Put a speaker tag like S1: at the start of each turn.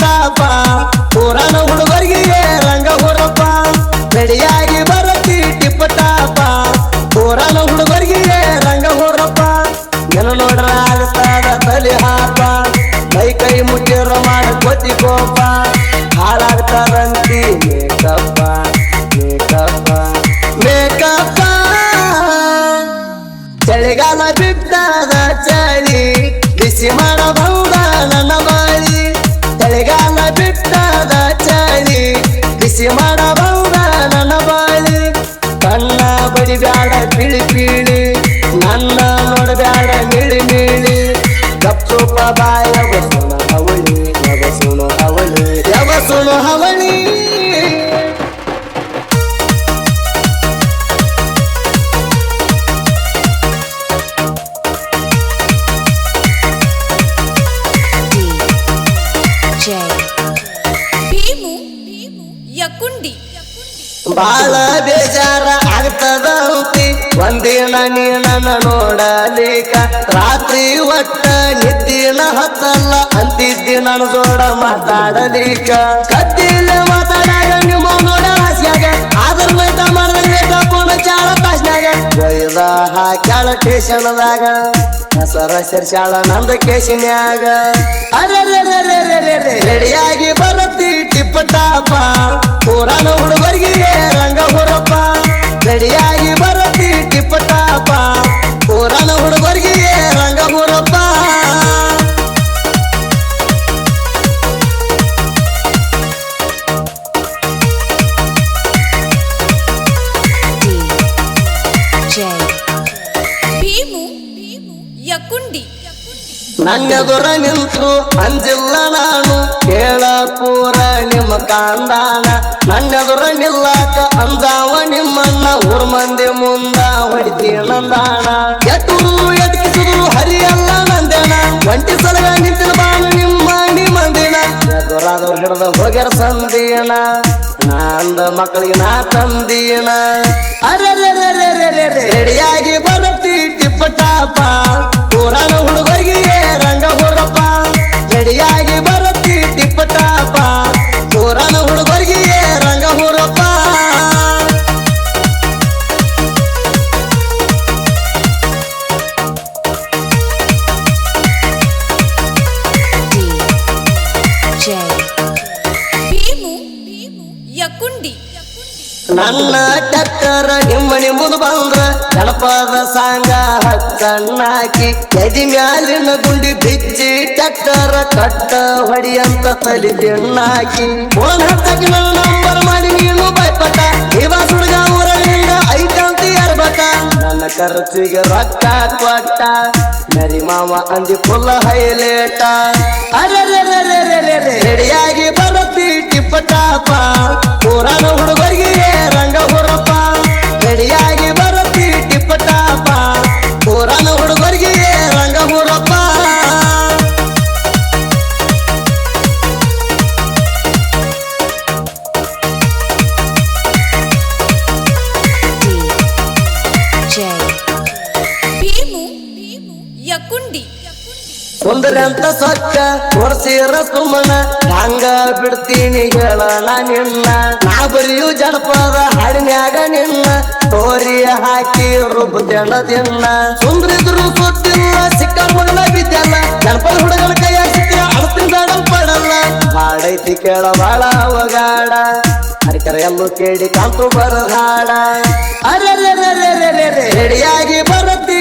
S1: ಟಾಪ ಪುರಾಣ ಹುಡುಗರಿಗೆ ರಂಗ ಹೊರಪ್ಪ. ರೆಡಿಯಾಗಿ ಬರತ್ತಿ ಟಿಪ್ಪ ಟಾಪ ಪುರಾಣ ಹುಡುಗರಿಗೆ ರಂಗ ಹೊರಪ್ಪ. ಎಲ್ಲ ನೋಡ್ರ ಆಗ್ತಾದ ತಲೆ ಹಾಪ ಕೈ ಕೈ ಮುಟ್ಟಿರ ಮಾಡ ಕೊತ್ತಿ ಕೋಪ. ಹಾಳಾಗ್ತಾರಂತಿ ಮೇಕಪ್ಪ ಮೇಕಪ್ಪ ಮೇಕಪ್ಪ. ಚಳಿಗಾಲ ಬಿದ್ದಾದ ಚಳಿ ಬಿಸಿ ಮಾಡಬಹುದ ನನ್ನ ಬಿಸಿ ಮಾಡಬಹುದ ನನ್ನ ಬಾಳಿ ಕಣ್ಣ ಬಡಿಬ್ಯಾಡ ಪಿಳಿ ಪೀಳಿ. ನನ್ನ ನೋಡಬ್ಯಾಡ ಮಿಳಿ ಮಿಳಿ. ಕಪ್ಪು ಬಾಯ ಬಸುಣ ಹವಳಿ ಯಬಸುಣ ಹವಳಿ ಯಬಸುಣ ಹವಳಿ ಬಾಳ ಬೇಜಾರ ಆಗ್ತದ ಒಂದಿನ ನೀನನ್ನ ನೋಡಲಿಕ ರಾತ್ರಿ ಒಟ್ಟ ನಿದ್ದಿನ ಹತ್ತಲ್ಲ. ಅಂತಿದ್ದಿ ನನ್ನ ಜೋಡ ಮಾತಾಡಲಿಕ ಕತ್ತಿಲ್ಲ ಮಾತಾಡಾಗ ನಿಮ್ಮ ನೋಡ ಹಾಸ್ಯಾಗ. ಆದ್ರ ಮೈತ ಮಾಡ್ದಂಗ ತಪ್ಪುಣ ಚಾಳ ತಾಸ್ನಾಗ ಗೈದ ಹಾಕ್ಯಾಳ ಟೇಷನ್ದಾಗ ಹೆಸರ ಸೇರ್ಸ್ಯಾಳ ನಂದ ಕೇಶನ್ಯಾಗ. ಅರೆ ರೆಡಿಯಾಗಿ ಬರುತ್ತಿ ಟಿಪ್ಪ ಟಾಪ ನನ್ನೆದುರ ನಿಂತು ಅಂಜಿಲ್ಲ ನಾನು. ಕೇಳ ಪೂರ ನಿಮ್ಮ ಕಾಂದಾನ. ನನ್ನೆದುರ ನಿಲ್ಲಾಕ ಅಂದಾವ ನಿಮ್ಮನ್ನ. ಊರ್ ಮಂದಿ ಮುಂದ ಹೊಡಿತೀನಂದಾಣ ಎಟ್ಟುರು ಎದಕಿಸಿದ್ರು ಹರಿಯಲ್ಲ ನಂದೇನ. ಒಂಟಿ ಸಲಗ ನಿಂತಿನ ಬಾನು ನಿಮ್ಮ ನಿಮ್ಮಂದಿನ. ಮಂದಿನ ಎದುರಾದವ್ರು ಹಿಡ್ದ ಹೋಗ್ಯಾರ ಸಂದೀನ ನಂದ ಮಕ್ಕಳಿಗೆ ನಾ ತಂದೀನ ಅರೆ ರೆಡಿಯಾಗಿ ಬರುತ್ತಿ ಟಿಪ್ಪ ಟಾಪ ಪುರಾಣ ಹುಡುಗರಿಗೆ
S2: ಯಕುಂಡಿ
S1: ನನ್ನ ಟಕ್ಕರ ನಿಮ್ಮನೆ ಮುದು ಬಂದ್ರ ಗಣಪದ ಸಾಂಗ ಹಕ್ಕಣ್ಣಾಕಿ. ಎದಿ ಮ್ಯಾಲಿನ ಗುಂಡಿ ಬಿಚ್ಚಿ ಟಕ್ಕರ ಕಟ್ಟ ಹೊಡಿಯಂತ ತಲಿ ತಿಣ್ಣಾಕಿ ಫೋನ್ ಹತ್ತಕ್ಕೆ ನನ್ನ ನಂಬರ್ ಮಾಡಿ ನೀನು ಬೈಪಟ ಇವ ಸುಡ್ಗ ಊರಲ್ಲಿಂದ ಐತಂತ ಎರಬಟ ನನ್ನ ಖರ್ಚಿಗೆ ರೊಕ್ಕ ಕೊಟ್ಟ. ನರಿ ಮಾವ ಅಂದಿ ಫುಲ್ ಹೈಲೇಟ. ಅರೆ ರೆಡಿಯಾಗಿ ಸುಂದರಂತ ಸೊಕ್ಕ ಕೊಡ್ಸಿರ ಸುಮ್ಮನ ಹಂಗ ಬಿಡ್ತೀನಿ ಹೇಳಣ ನಿನ್ನ. ನಾ ಬರಿಯು ಜನಪದ ಹಾಡಿನ್ಯಾಗ ನಿನ್ನ. ತೋರಿ ಹಾಕಿ ರುಬ್ತೇಣ ದಿನ್ನ ಸುಂದ್ರಿದ್ರು ಗೊತ್ತಿಲ್ಲ ಸಿಕ್ಕ ಮಗನ ಬಿದ್ದಲ್ಲ. ಜನಪದ ಹುಡುಗನ ಕೈಯ ಸಿಕ್ಕ ಅಳತಿನ ಬೇಡ ಪಡಲ್ಲ. ಹಾಡೈತಿ ಕೇಳ ಬಾಳ ಅವಗಾಡ. ಹರಿಕರ ಎಲ್ಲೂ ಕೇಳಿ ಕಾಂತು ಬರದಾಡ. ಅರೆ ರೆಡಿಯಾಗಿ ಬರತ್ತಿ